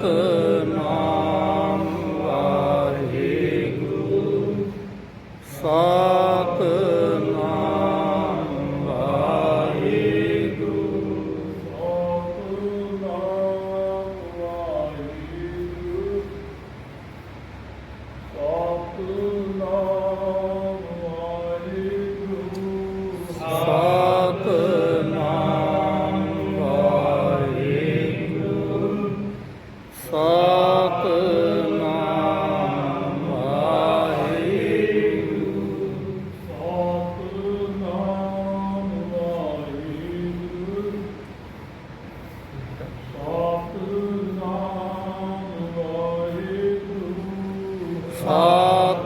Oh.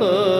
মতো